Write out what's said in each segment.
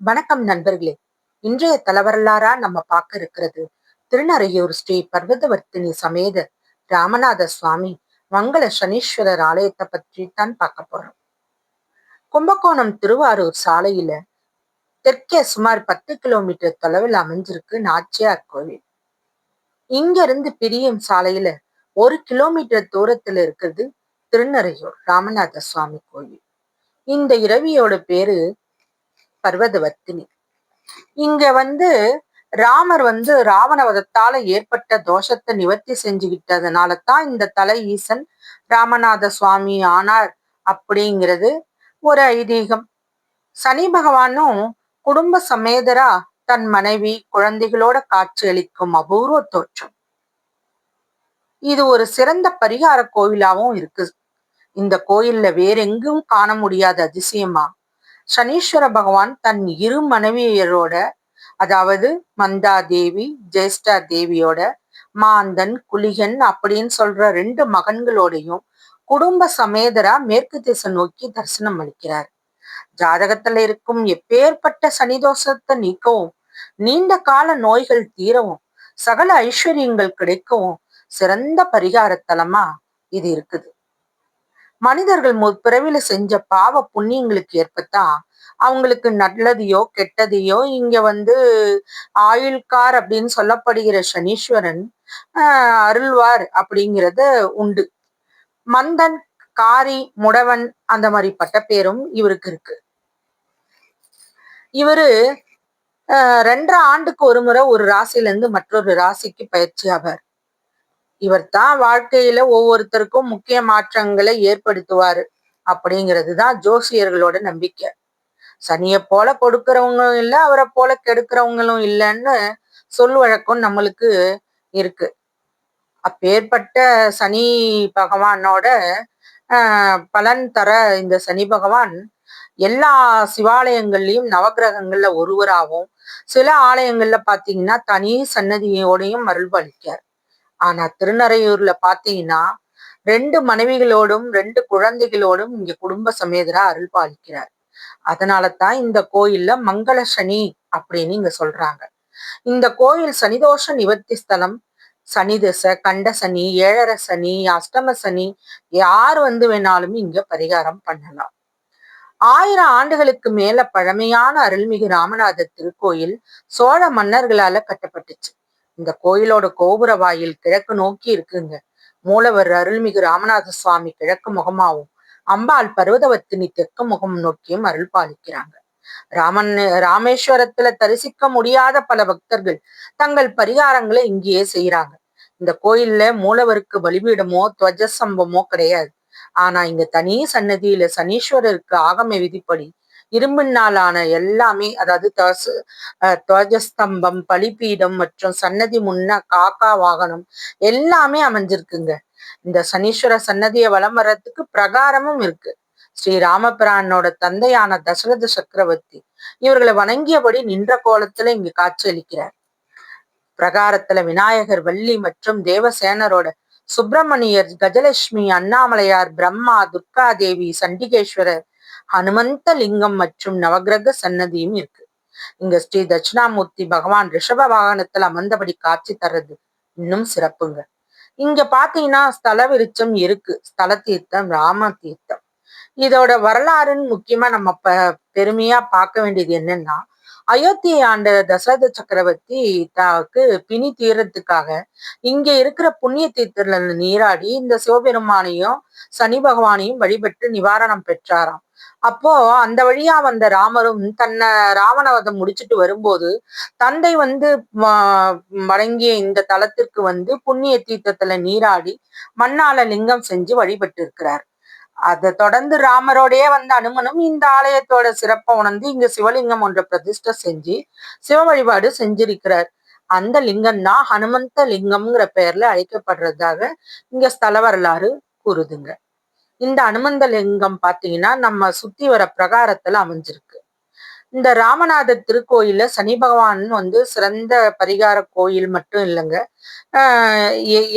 வணக்கம் நண்பர்களே. இன்றைய தலவரலாறா நம்ம பார்க்க இருக்கிறது திருநறையூர் ஸ்ரீ பர்வதவர்த்தினி சமேத ராமநாத சுவாமி மங்கள சனீஸ்வரர் ஆலயத்தை பற்றி தான் பார்க்க போறோம். கும்பகோணம் திருவாரூர் சாலையில தெற்கே சுமார் பத்து கிலோமீட்டர் தொலைவில் அமைஞ்சிருக்கு நாச்சியார் கோவில். இங்க இருந்து பிரியும் சாலையில ஒரு கிலோமீட்டர் தூரத்துல இருக்கிறது திருநறையூர் ராமநாத சுவாமி கோவில். இந்த இரவியோட பேரு பர்வதவர்த்தினி இங்க வந்து ராமர் வந்து ராவணவதத்தால ஏற்பட்ட தோஷத்தை நிவர்த்தி செஞ்சுக்கிட்டதுனால தான் இந்த தலை ஈசன் ராமநாத சுவாமி ஆனார் அப்படிங்கிறது ஒரு ஐதீகம். சனி பகவானும் குடும்ப சமேதரா தன் மனைவி குழந்தைகளோட காட்சியளிக்கும் அபூர்வ தோற்றம். இது ஒரு சிறந்த பரிகார கோவிலாவும் இருக்கு. இந்த கோயில்ல வேறெங்கும் காண முடியாத அதிசயமா? சனீஸ்வர பகவான் தன் இரு மனைவியரோட அதாவது மந்தா தேவி ஜேஷ்டா தேவியோட மாந்தன் குளிகன் அப்படின்னு சொல்ற ரெண்டு மகன்களோடையும் குடும்ப சமேதரா மேற்கு திசை நோக்கி தரிசனம் அளிக்கிறார். ஜாதகத்துல இருக்கும் எப்பேற்பட்ட சனிதோஷத்தை நீக்கவும் நீண்ட கால நோய்கள் தீரவும் சகல ஐஸ்வர்யங்கள் கிடைக்கவும் சிறந்த பரிகார தலமா இது இருக்குது. மனிதர்கள் முற்பிறவில செஞ்ச பாவ புண்ணியங்களுக்கு ஏற்பத்தான் அவங்களுக்கு நல்லதையோ கெட்டதையோ இங்க வந்து ஆயுள்கார் அப்படின்னு சொல்லப்படுகிற சனீஸ்வரன் ஆஹ் அருள்வார் அப்படிங்கிறது உண்டு. மந்தன் காரி முடவன் அந்த மாதிரி பட்ட பேரும் இவருக்கு இருக்கு. இவரு ரெண்டரை ஆண்டுக்கு ஒரு முறை ஒரு ராசியிலேருந்து மற்றொரு ராசிக்கு பயிற்சி ஆவார். இவர் தான் வாழ்க்கையில ஒவ்வொருத்தருக்கும் முக்கிய மாற்றங்களை ஏற்படுத்துவாரு அப்படிங்கிறது தான் ஜோசியர்களோட நம்பிக்கை. சனியை போல கொடுக்கறவங்களும் இல்லை அவரை போல கெடுக்கிறவங்களும் இல்லைன்னு சொல் வழக்கம் நம்மளுக்கு இருக்கு. அப்பேற்பட்ட சனி பகவானோட பலன் தர இந்த சனி பகவான் எல்லா சிவாலயங்கள்லயும் நவகிரகங்கள்ல ஒருவராகவும் சில ஆலயங்கள்ல பாத்தீங்கன்னா தனி சன்னதியோடையும் அருள்பாலிக்கார் ஆனா திருநறையூர்ல பாத்தீங்கன்னா ரெண்டு மனைவிகளோடும் ரெண்டு குழந்தைகளோடும் இங்க குடும்ப சமேதரா அருள் பாலிக்கிறார். அதனால தான் இந்த கோயில்ல மங்கள சனி அப்படின்னு இங்க சொல்றாங்க. இந்த கோயில் சனிதோஷ நிவர்த்தி ஸ்தலம். சனி திசை கண்ட சனி ஏழர சனி அஷ்டம சனி யார் வந்து வேணாலும் இங்க பரிகாரம் பண்ணலாம். ஆயிரம் ஆண்டுகளுக்கு மேல பழமையான அருள்மிகு ராமநாத திருக்கோயில் சோழ மன்னர்களால கட்டப்பட்டுச்சு. இந்த கோயிலோட கோபுர வாயில் கிழக்கு நோக்கி இருக்குங்க. மூலவர் அருள்மிகு ராமநாத சுவாமி கிழக்கு முகமாவும் அம்பாள் பர்வதவத்தினி தெற்கு முகம் நோக்கியும் அருள் பாலிக்கிறாங்க. ராமன் ராமேஸ்வரத்துல தரிசிக்க முடியாத பல பக்தர்கள் தங்கள் பரிகாரங்களை இங்கேயே செய்யறாங்க இந்த கோயில்ல மூலவருக்கு பலிபீடமோ துவஜசம்பமோ கிடையாது. ஆனா இங்க தனி சன்னதியில சனீஸ்வரருக்கு ஆகம விதிப்படி இரும்பினாலான எல்லாமே அதாவது துவஜஸ்தம்பம் பலிபீடம் மற்றும் சன்னதி முன்ன காக்கா வாகனம் எல்லாமே அமைஞ்சிருக்குங்க. இந்த சனீஸ்வர சன்னதியை வலம் வர்றதுக்கு பிரகாரமும் இருக்கு. ஸ்ரீ ராமபிரானோட தந்தையான தசரத சக்கரவர்த்தி இவர்களை வணங்கியபடி நின்ற கோலத்துல இங்கு காட்சியளிக்கிறார். பிரகாரத்துல விநாயகர் வள்ளி மற்றும் தேவசேனரோட சுப்பிரமணியர் கஜலட்சுமி அண்ணாமலையார் பிரம்மா துர்கா தேவி சண்டிகேஸ்வரர் ஹனுமந்த லிங்கம் மற்றும் நவகிரக சன்னதியும் இருக்கு. இங்க ஸ்ரீ தட்சிணாமூர்த்தி பகவான் ரிஷப வாகனத்துல அமர்ந்தபடி காட்சி தர்றது இன்னும் சிறப்புங்க. இங்க பாத்தீங்கன்னா ஸ்தல விருச்சம் இருக்கு. ஸ்தல தீர்த்தம் ராம தீர்த்தம். இதோட வரலாறுன்னு முக்கியமா நம்ம ப பெருமையா பார்க்க வேண்டியது என்னன்னா அயோத்தியை ஆண்ட தசரத சக்கரவர்த்தி தாக்கு பிணி தீரத்துக்காக இங்க இருக்கிற புண்ணிய தீர்த்தல நீராடி இந்த சிவபெருமானையும் சனி பகவானையும் வழிபட்டு நிவாரணம் பெற்றாராம். அப்போ அந்த வழியா வந்த ராமரும் தன்னை ராவணவதம் முடிச்சுட்டு வரும்போது தந்தை வந்து வழங்கிய இந்த தலத்திற்கு வந்து புண்ணிய தீர்த்தத்துல நீராடி மண்ணால லிங்கம் செஞ்சு வழிபட்டு இருக்கிறார். அதை தொடர்ந்து ராமரோடயே வந்த அனுமனும் இந்த ஆலயத்தோட சிறப்பை உணர்ந்து இங்க சிவலிங்கம் ஒன்ற பிரதிஷ்டை செஞ்சு சிவ வழிபாடு செஞ்சிருக்கிறார். அந்த லிங்கம் தான் ஹனுமந்த லிங்கம்ங்கிற பெயர்ல அழைக்கப்படுறதாக இங்க ஸ்தல வரலாறு கூறுதுங்க. இந்த அனுமந்த லிங்கம் பாத்தீங்கன்னா நம்ம சுத்தி வர பிரகாரத்துல அமைஞ்சிருக்கு. இந்த ராமநாதர் திருக்கோயில்ல சனி பகவான் வந்து சிறந்த பரிகார கோயில் மட்டும் இல்லைங்க.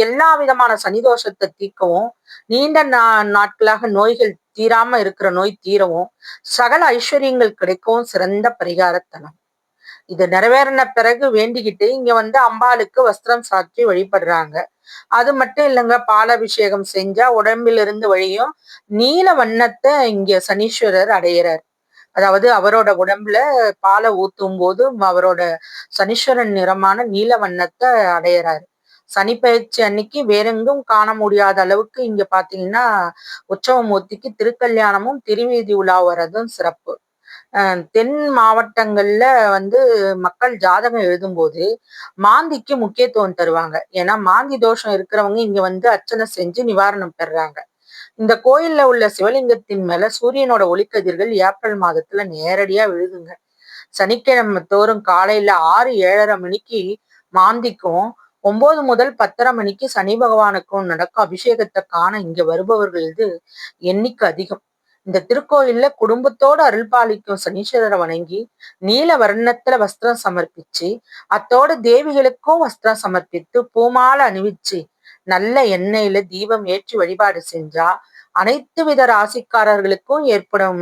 எல்லா விதமான சனிதோஷத்தை தீர்க்கவும் நீண்ட நா நாட்களாக நோய்கள் தீராம இருக்கிற நோய் தீரவும் சகல ஐஸ்வர்யங்கள் கிடைக்கவும் சிறந்த பரிகாரத்தனம் இது நிறைவேறின பிறகு வேண்டிக்கிட்டு இங்க வந்து அம்பாளுக்கு வஸ்திரம் சாற்றி வழிபடுறாங்க. அது மட்டும் இல்லைங்க பாலாபிஷேகம் செஞ்சா உடம்பிலிருந்து வழியும் நீல வண்ணத்தை இங்க சனீஸ்வரர் அடையிறார். அதாவது அவரோட உடம்புல பாலை ஊத்தும் போது அவரோட சனீஸ்வரன் நிறமான நீல வண்ணத்தை அடையிறாரு. சனி பயிற்சி அன்னைக்கு வேறெங்கும் காண முடியாத அளவுக்கு இங்க பாத்தீங்கன்னா உற்சவமூர்த்திக்கு திருக்கல்யாணமும் திருவீதி உலா வர்றதும் சிறப்பு. தென் மாவட்டங்கள்ல வந்து மக்கள் ஜாதகம் எழுதும்போது மாந்திக்கு முக்கியத்துவம் தருவாங்க. ஏன்னா மாந்தி தோஷம் இருக்கிறவங்க இங்க வந்து அர்ச்சனை செஞ்சு நிவாரணம் பெறுறாங்க இந்த கோயில்ல உள்ள சிவலிங்கத்தின் மேல சூரியனோட ஒளிக்கதிர்கள் ஏப்ரல் மாதத்துல நேரடியா விழுதுங்க சனிக்கிழமை தோறும் காலையில ஆறு ஏழரை மணிக்கு மாந்திக்கும் ஒன்பது முதல் பத்தரை மணிக்கு சனி பகவானுக்கும் நடக்கும் அபிஷேகத்தை காண இங்க வருபவர்களது எண்ணிக்கை அதிகம். இந்த திருக்கோயில்ல குடும்பத்தோட அருள் பாலிக்கும் சனீஸ்வரரை வணங்கி நீல வர்ணத்துல வஸ்திரம் சமர்ப்பிச்சு அத்தோட தேவிகளுக்கும் வஸ்திரம் சமர்ப்பித்து பூமாலை அணிவிச்சு நல்ல எண்ணெயில தீபம் ஏற்றி வழிபாடு செஞ்சா அனைத்து வித ராசிக்காரர்களுக்கும் ஏற்படும்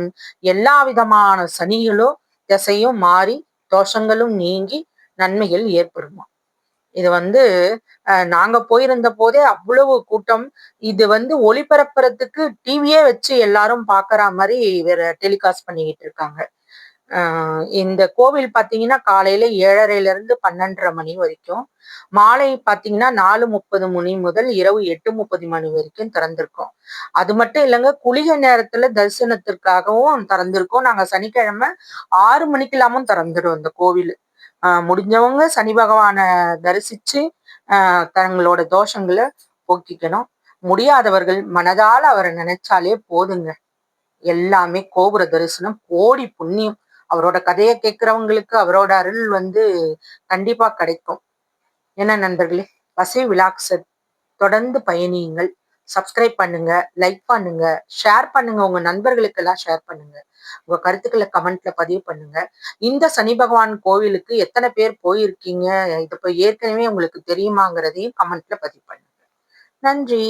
எல்லா விதமான சனிகளும் திசையும் மாறி தோஷங்களும் நீங்கி நன்மைகள் ஏற்படுமா? இது வந்து நாங்க போயிருந்த போதே அவ்வளவு கூட்டம். இது வந்து ஒளிபரப்புறதுக்கு டிவியே வச்சு எல்லாரும் பாக்குற மாதிரி வேற டெலிகாஸ்ட் பண்ணிக்கிட்டு இருக்காங்க. இந்த கோவில் பார்த்தீங்கன்னா காலையில ஏழரைல இருந்து பன்னெண்டரை மணி வரைக்கும். மாலை பார்த்தீங்கன்னா நாலு முப்பது மணி முதல் இரவு எட்டு முப்பது மணி வரைக்கும் திறந்திருக்கோம். அது மட்டும் இல்லைங்க குளிகை நேரத்துல தரிசனத்திற்காகவும் திறந்திருக்கோம். நாங்க சனிக்கிழமை ஆறு மணிக்கெல்லாமும் திறந்துடும் இந்த கோவில். முடிஞ்சவங்க சனி பகவானை தரிசிச்சு தங்களோட தோஷங்களை போக்கிக்கணும். முடியாதவர்கள் மனதால் அவரை நினைச்சாலே போதுங்க. எல்லாமே கோபுர தரிசனம் கோடி புண்ணியம். அவரோட கதையை கேட்கிறவங்களுக்கு அவரோட அருள் வந்து கண்டிப்பா கிடைக்கும். என்ன நண்பர்களே பசை விலாக்ஸ தொடர்ந்து பயணியுங்கள். சப்ஸ்கிரைப் பண்ணுங்க லைக் பண்ணுங்க ஷேர் பண்ணுங்க உங்க நண்பர்களுக்கு எல்லாம் ஷேர் பண்ணுங்க. உங்க கருத்துக்களை கமெண்ட்ல பதிவு பண்ணுங்க. இந்த சனி பகவான் கோவிலுக்கு எத்தனை பேர் போயிருக்கீங்க? இது இப்போ ஏற்கனவே உங்களுக்கு தெரியுமாங்கிறதையும் கமெண்ட்ல பதிவு பண்ணுங்க. நன்றி.